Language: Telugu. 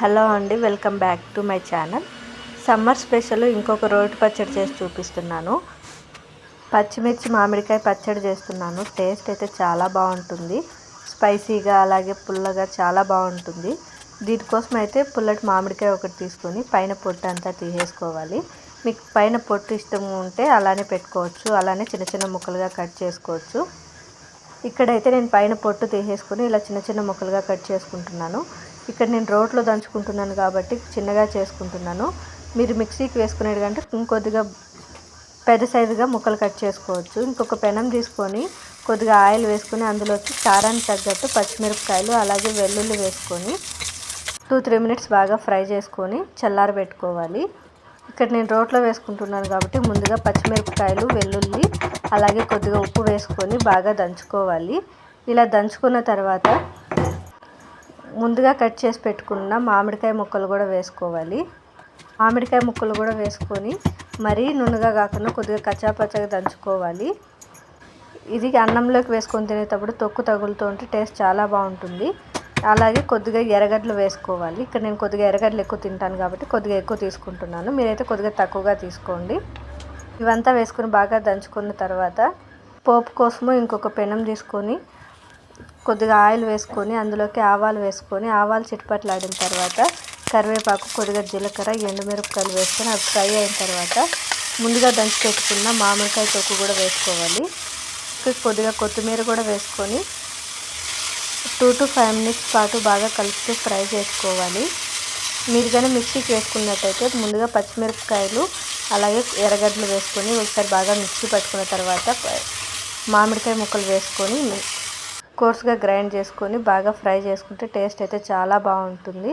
హలో అండి welcome back to my channel. Summer special ఇంకొక రోటి పచ్చడి చేసి చూపిస్తున్నాను. పచ్చిమిర్చి మామిడికాయ పచ్చడి చేస్తున్నాను. టేస్ట్ అయితే చాలా బాగుంటుంది. స్పైసీగా అలాగే పుల్లగా చాలా బాగుంటుంది. దీనికోసం అయితే పుల్లటి మామిడికాయ ఒకటి తీసుకొని పైన పొట్టు అంతా తీసేసుకోవాలి. మీకు పైన పొట్టు ఇష్టం ఉంటే అలానే పెట్టుకోవచ్చు. అలానే చిన్న చిన్న ముక్కలుగా కట్ చేసుకోవచ్చు. ఇక్కడైతే నేను పైన పొట్టు తీసేసుకుని ఇలా చిన్న చిన్న ముక్కలుగా కట్ చేసుకుంటున్నాను. ఇక్కడ నేను రోట్లో దంచుకుంటున్నాను కాబట్టి చిన్నగా చేసుకుంటున్నాను. మీరు మిక్సీకి వేసుకునేది కంటే ఇంకొద్దిగా పెద్ద సైజుగా ముక్కలు కట్ చేసుకోవచ్చు. ఇంకొక పెనం తీసుకొని కొద్దిగా ఆయిల్ వేసుకొని అందులో వచ్చి కారానికి తగ్గట్టు పచ్చిమిరపకాయలు అలాగే వెల్లుల్లి వేసుకొని టూ త్రీ మినిట్స్ బాగా ఫ్రై చేసుకొని చల్లార పెట్టుకోవాలి. ఇక్కడ నేను రోట్లో వేసుకుంటున్నాను కాబట్టి ముందుగా పచ్చిమిరపకాయలు వెల్లుల్లి అలాగే కొద్దిగా ఉప్పు వేసుకొని బాగా దంచుకోవాలి. ఇలా దంచుకున్న తర్వాత ముందుగా కట్ చేసి పెట్టుకున్న మామిడికాయ ముక్కలు కూడా వేసుకోవాలి. మామిడికాయ ముక్కలు కూడా వేసుకొని మరీ నున్నగా కాకుండా కొద్దిగా కచ్చాపచ్చగా దంచుకోవాలి. ఇది అన్నంలోకి వేసుకొని తినేటప్పుడు తొక్కు తగులుతూ ఉంటే టేస్ట్ చాలా బాగుంటుంది. అలాగే కొద్దిగా ఎర్రగడ్డలు వేసుకోవాలి. ఇక్కడ నేను కొద్దిగా ఎర్రగడ్డలు ఎక్కువ తింటాను కాబట్టి కొద్దిగా ఎక్కువ తీసుకుంటున్నాను. మీరైతే కొద్దిగా తక్కువగా తీసుకోండి. ఇవంతా వేసుకొని బాగా దంచుకున్న తర్వాత పోపు కోసము ఇంకొక పెనం తీసుకొని కొద్దిగా ఆయిల్ వేసుకొని అందులోకి ఆవాలు వేసుకొని ఆవాలు చిటపట్లాడిన తర్వాత కరివేపాకు కొద్దిగా జీలకర్ర ఎండుమిరపకాయలు వేసుకొని అవి ఫ్రై అయిన తర్వాత ముందుగా దంచి పెట్టుకున్న మామిడికాయ తొక్కు కూడా వేసుకోవాలి. కొద్దిగా కొత్తిమీర కూడా వేసుకొని టూ టు ఫైవ్ మినిట్స్ పాటు బాగా కలుపుతూ ఫ్రై చేసుకోవాలి. మీరు కానీ మిక్సీకి వేసుకున్నట్టయితే ముందుగా పచ్చిమిరపకాయలు అలాగే ఎర్రగడ్డలు వేసుకొని ఒకసారి బాగా మిక్సీ పట్టుకున్న తర్వాత మామిడికాయ ముక్కలు వేసుకొని కోర్స్గా గ్రైండ్ చేసుకొని బాగా ఫ్రై చేసుకుంటే టేస్ట్ అయితే చాలా బాగుంటుంది.